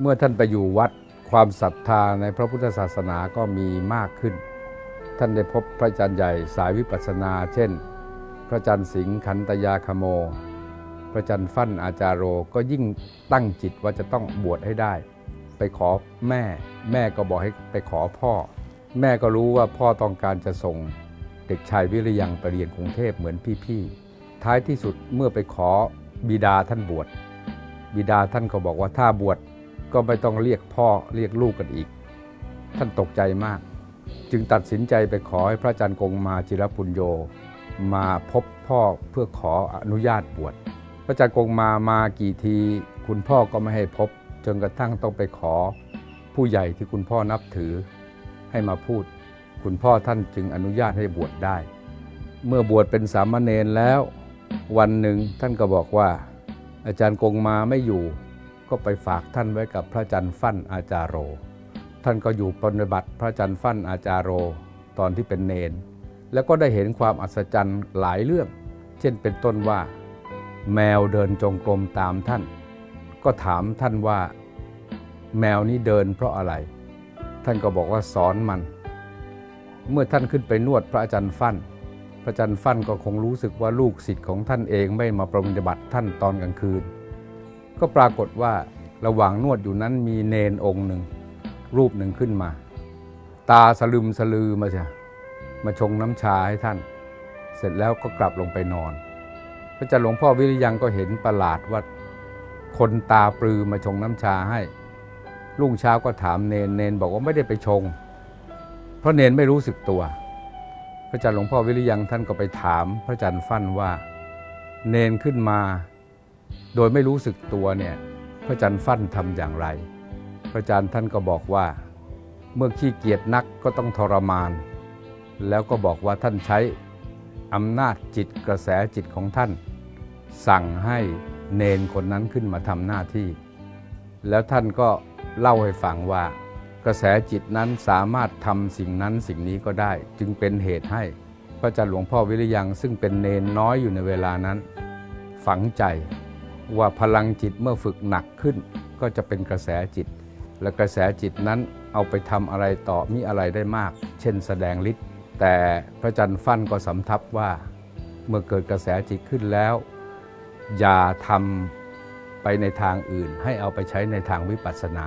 เมื่อท่านไปอยู่วัดความศรัทธาในพระพุทธศาสนาก็มีมากขึ้น ท่านได้พบพระอาจารย์ใหญ่สายวิปัสสนา เช่น พระอาจารย์สิงห์ขันตยาคโม พระอาจารย์ฟั่นอาจารโรก็ยิ่งตั้งจิตว่าจะต้องบวชให้ได้ ไปขอแม่ แม่ก็บอกให้ไปขอพ่อ แม่ก็รู้ว่าพ่อต้องการจะส่งเด็กชายวิริยังไปเรียนกรุงเทพเหมือนพี่ๆท้ายที่สุดเมื่อไปขอบิดาท่านบวชบิดาท่านก็บอกว่าถ้าบวช ก็ไม่ต้องเรียกพ่อเรียกลูกกันอีก ท่านตกใจมาก จึงตัดสินใจไปขอให้พระอาจารย์กงมาจิรปุญโยมาพบพ่อเพื่อขออนุญาตบวชพระอาจารย์กงมามากี่ที คุณพ่อก็ไม่ให้พบ จนกระทั่งต้องไปขอผู้ใหญ่ที่คุณพ่อนับถือให้มาพูด คุณพ่อท่านจึงอนุญาตให้บวชได้ เมื่อบวชเป็นสามเณรแล้ว วันหนึ่งท่านก็บอกว่า อาจารย์กงมาไม่อยู่ ก็ไปฝากท่านไว้กับพระอาจารย์ฟั่นอาจารโร ท่านก็อยู่ปฏิบัติพระอาจารย์ฟั่นอาจารโรตอนที่เป็นเนน แล้วก็ได้เห็นความอัศจรรย์หลายเรื่อง เช่นเป็นต้นว่า แมวเดินจงกรมตามท่าน ก็ถามท่านว่า แมวนี้เดินเพราะอะไร ท่านก็บอกว่าสอนมัน เมื่อท่านขึ้นไปนวดพระอาจารย์ฟั่นพระอาจารย์ฟั่นก็คงรู้สึกว่าลูกศิษย์ของท่านเองไม่มาปฏิบัติท่านตอนกลางคืน ก็ปรากฏว่าระหว่างนวดอยู่นั้นมีเนนองค์หนึ่ง รูปหนึ่งขึ้นมา ตาสลึมสลือมาจ้ะมาชงน้ำชาให้ท่าน เสร็จแล้วก็กลับลงไปนอน พระอาจาหลวงพ่อวิริยังก็เห็นประหลาดว่าคนตาปลือมาชงน้ำชาให้รุ่งเช้าก็ถามเนนเนนบอกว่าไม่ได้ไปชง เพราะเนนไม่รู้สึกตัว พระอาจารย์หลวงพ่อวิริยังท่านก็ไปถามพระอาจารย์ฟั่นว่า เนนขึ้นมา โดยไม่รู้สึกตัวเนี่ยพระอาจารย์ฟั่นทำอย่างไร พระอาจารย์ท่านก็บอกว่า เมื่อขี้เกียจนักก็ต้องทรมาน แล้วก็บอกว่าท่านใช้อำนาจจิตกระแสจิตของท่าน สั่งให้เนนคนนั้นขึ้นมาทำหน้าที่ แล้วท่านก็เล่าให้ฟังว่ากระแสจิตนั้นสามารถทำสิ่งนั้นสิ่งนี้ก็ได้ จึงเป็นเหตุให้พระอาจารย์หลวงพ่อวิริยังซึ่งเป็นเนนน้อยอยู่ในเวลานั้น ฝังใจ ว่าพลังจิตเมื่อฝึกหนักขึ้น ก็จะเป็นกระแสจิต และกระแสจิตนั้นเอาไปทำอะไรต่อมีอะไรได้มาก เช่นแสดงฤทธิ์แต่พระจันทร์ฟั่นก็สำทับว่า เมื่อเกิดกระแสจิตขึ้นแล้ว อย่าทำไปในทางอื่น ให้เอาไปใช้ในทางวิปัสสนา